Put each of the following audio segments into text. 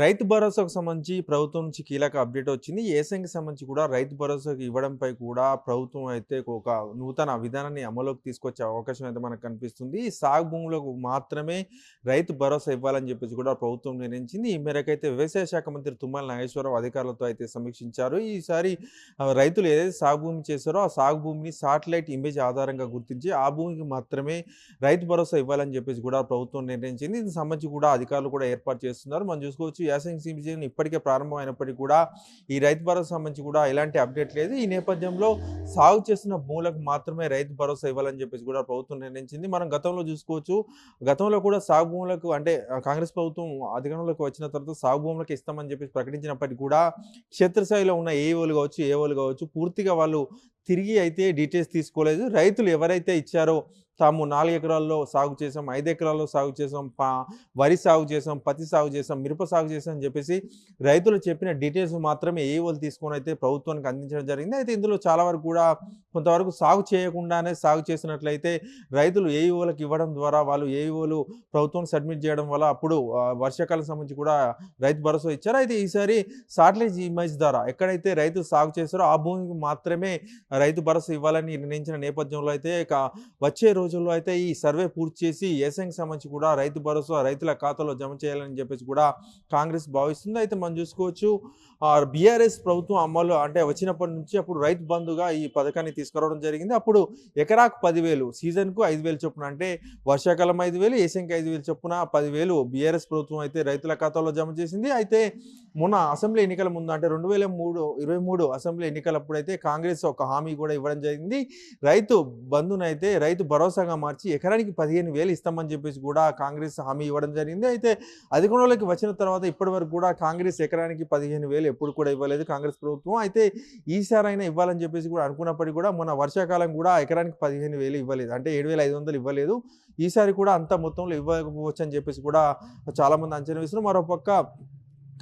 రైతు భరోసాకు సంబంధించి ప్రభుత్వం నుంచి కీలక అప్డేట్ వచ్చింది. ఏసంకి సంబంధించి కూడా రైతు భరోసాకు ఇవ్వడంపై కూడా ప్రభుత్వం అయితే ఒక నూతన విధానాన్ని అమలులోకి తీసుకొచ్చే అవకాశం అయితే మనకు కనిపిస్తుంది. సాగు భూములకు మాత్రమే రైతు భరోసా ఇవ్వాలని చెప్పేసి కూడా ప్రభుత్వం నిర్ణయించింది. ఈ మేరకు అయితే వ్యవసాయ శాఖ మంత్రి తుమ్మల నాగేశ్వరరావు అధికారులతో అయితే సమీక్షించారు. ఈసారి రైతులు ఏదైతే సాగు భూమి చేశారో ఆ సాగు భూమిని సాటిలైట్ ఇమేజ్ ఆధారంగా గుర్తించి ఆ భూమికి మాత్రమే రైతు భరోసా ఇవ్వాలని చెప్పేసి కూడా ప్రభుత్వం నిర్ణయించింది. దీనికి సంబంధించి కూడా అధికారులు కూడా ఏర్పాటు చేస్తున్నారు. మనం చూసుకోవచ్చు యాసంగ్ సీజన్ ఇప్పటికే ప్రారంభం అయినప్పటికీ కూడా ఈ రైతు భరోసా సంబంధించి కూడా ఎలాంటి అప్డేట్ లేదు. ఈ నేపథ్యంలో సాగు చేస్తున్న భూములకు మాత్రమే రైతు భరోసా ఇవ్వాలని చెప్పేసి కూడా ప్రభుత్వం నిర్ణయించింది. మనం గతంలో చూసుకోవచ్చు గతంలో కూడా సాగు భూములకు అంటే కాంగ్రెస్ ప్రభుత్వం అధికారంలోకి వచ్చిన తర్వాత సాగు భూములకు ఇస్తామని చెప్పేసి ప్రకటించినప్పటికీ కూడా క్షేత్రస్థాయిలో ఉన్న ఏఓలు కావచ్చు ఏఓలు కావచ్చు పూర్తిగా వాళ్ళు తిరిగి అయితే డీటెయిల్స్ తీసుకోలేదు. రైతులు ఎవరైతే ఇచ్చారో తాము నాలుగు ఎకరాల్లో సాగు చేసాం ఐదు ఎకరాల్లో సాగు చేసాం పా వరి సాగు చేసాం పత్తి సాగు చేసాం మిరప సాగు చేసాం అని చెప్పేసి రైతులు చెప్పిన డీటెయిల్స్ మాత్రమే ఏ వాళ్ళు తీసుకొని అయితే ప్రభుత్వానికి అందించడం జరిగింది. అయితే ఇందులో చాలా వరకు కూడా కొంతవరకు సాగు చేయకుండానే సాగు చేసినట్లయితే రైతులు ఏఈఓలకు ఇవ్వడం ద్వారా వాళ్ళు ఏఈఓలు ప్రభుత్వం సబ్మిట్ చేయడం వల్ల అప్పుడు వర్షాకాలం సంబంధించి కూడా రైతు భరోసా ఇచ్చారు. అయితే ఈసారి సాటిలైజ్ ఇమేజ్ ద్వారా ఎక్కడైతే రైతు సాగు చేస్తారో ఆ భూమికి మాత్రమే రైతు భరోసా ఇవ్వాలని నిర్ణయించిన నేపథ్యంలో అయితే వచ్చే రోజుల్లో అయితే ఈ సర్వే పూర్తి చేసి ఏసంకి సంబంధించి కూడా రైతు భరోసా రైతుల ఖాతాలో జమ చేయాలని చెప్పేసి కూడా కాంగ్రెస్ భావిస్తుంది. అయితే మనం చూసుకోవచ్చు బీఆర్ఎస్ ప్రభుత్వం అమలు అంటే వచ్చినప్పటి నుంచి అప్పుడు రైతు బంధుగా ఈ పథకాన్ని తీసుకురావడం జరిగింది. అప్పుడు ఎకరాకు పదివేలు సీజన్కు ఐదు వేలు చొప్పున అంటే వర్షాకాలం ఐదు వేలు ఏసంకి ఐదు వేలు చొప్పున పదివేలు బీఆర్ఎస్ ప్రభుత్వం అయితే రైతుల ఖాతాలో జమ చేసింది. అయితే మొన్న అసెంబ్లీ ఎన్నికల ముందు అంటే రెండు వేల మూడు ఇరవై మూడు అసెంబ్లీ ఎన్నికలప్పుడు అయితే కాంగ్రెస్ ఒక హామీ కూడా ఇవ్వడం జరిగింది. రైతు బంధునైతే రైతు భరోసా భరోసాగా మార్చి ఎకరానికి పదిహేను వేలు ఇస్తామని చెప్పేసి కూడా కాంగ్రెస్ హామీ ఇవ్వడం జరిగింది. అయితే అధికారంలోకి వచ్చిన తర్వాత ఇప్పటి వరకు కూడా కాంగ్రెస్ ఎకరానికి పదిహేను వేలు ఎప్పుడు కూడా ఇవ్వలేదు కాంగ్రెస్ ప్రభుత్వం. అయితే ఈసారైనా ఇవ్వాలని చెప్పేసి కూడా అనుకున్నప్పటికీ కూడా మొన్న వర్షాకాలం కూడా ఎకరానికి పదిహేను వేలు ఇవ్వలేదు. అంటే ఏడు వేల ఐదు వందలు ఇవ్వలేదు. ఈసారి కూడా అంత మొత్తంలో ఇవ్వకపోవచ్చు అని చెప్పేసి కూడా చాలామంది అంచనా వేస్తున్నారు. మరోపక్క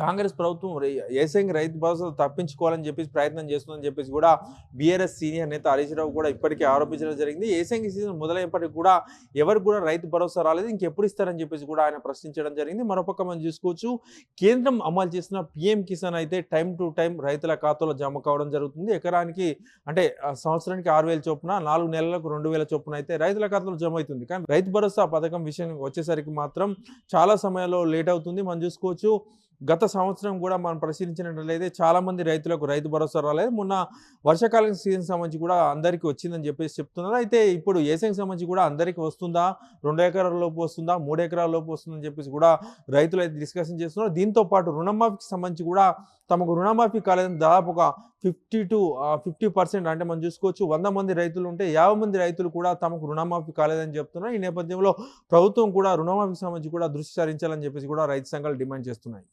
కాంగ్రెస్ ప్రభుత్వం రై- ఏసంగి రైతు భరోసా తప్పించుకోవాలని చెప్పేసి ప్రయత్నం చేస్తుందని చెప్పేసి కూడా బీఆర్ఎస్ సీనియర్ నేత హరీష్ రావు కూడా ఇప్పటికే ఆరోపించడం జరిగింది. ఏసంగి సీజన్ మొదలైనప్పటికీ కూడా ఎవరికి కూడా రైతు భరోసా రాలేదు. ఇంకెప్పుడు ఇస్తారని చెప్పేసి కూడా ఆయన ప్రశ్నించడం జరిగింది. మరోపక్క మనం చూసుకోవచ్చు. కేంద్రం అమలు చేసిన పిఎం కిసాన్ అయితే టైం టు టైం రైతుల ఖాతాలో జమ కావడం జరుగుతుంది. ఎకరానికి అంటే సంవత్సరానికి ఆరు వేల చొప్పున నాలుగు నెలలకు రెండు వేల చొప్పున అయితే రైతుల ఖాతాలో జమ అవుతుంది. కానీ రైతు భరోసా పథకం విషయం వచ్చేసరికి మాత్రం చాలా సమయంలో లేట్ అవుతుంది. మనం చూసుకోవచ్చు. గత సంవత్సరం కూడా మనం పరిశీలించినట్లయితే చాలామంది రైతులకు రైతు భరోసా రాలేదు. మొన్న వర్షాకాలం సీజన్ సంబంధించి కూడా అందరికీ వచ్చిందని చెప్పేసి చెప్తున్నారు. అయితే ఇప్పుడు ఏసంకి సంబంధించి కూడా అందరికీ వస్తుందా? రెండు ఎకరాల లోపు వస్తుందా? మూడు ఎకరాల లోపు వస్తుందని చెప్పేసి కూడా రైతులు అయితే డిస్కషన్ చేస్తున్నారు. దీంతో పాటు రుణమాఫీకి సంబంధించి కూడా తమకు రుణమాఫీ కాలేదని దాదాపు ఒక ఫిఫ్టీ టు ఫిఫ్టీ పర్సెంట్ అంటే మనం చూసుకోవచ్చు. వంద మంది రైతులు ఉంటే యాభై మంది రైతులు కూడా తమకు రుణమాఫీ కాలేదని చెప్తున్నారు. ఈ నేపథ్యంలో ప్రభుత్వం కూడా రుణమాఫీకి సంబంధించి కూడా దృష్టి సారించాలని చెప్పేసి కూడా రైతు సంఘాలు డిమాండ్ చేస్తున్నాయి.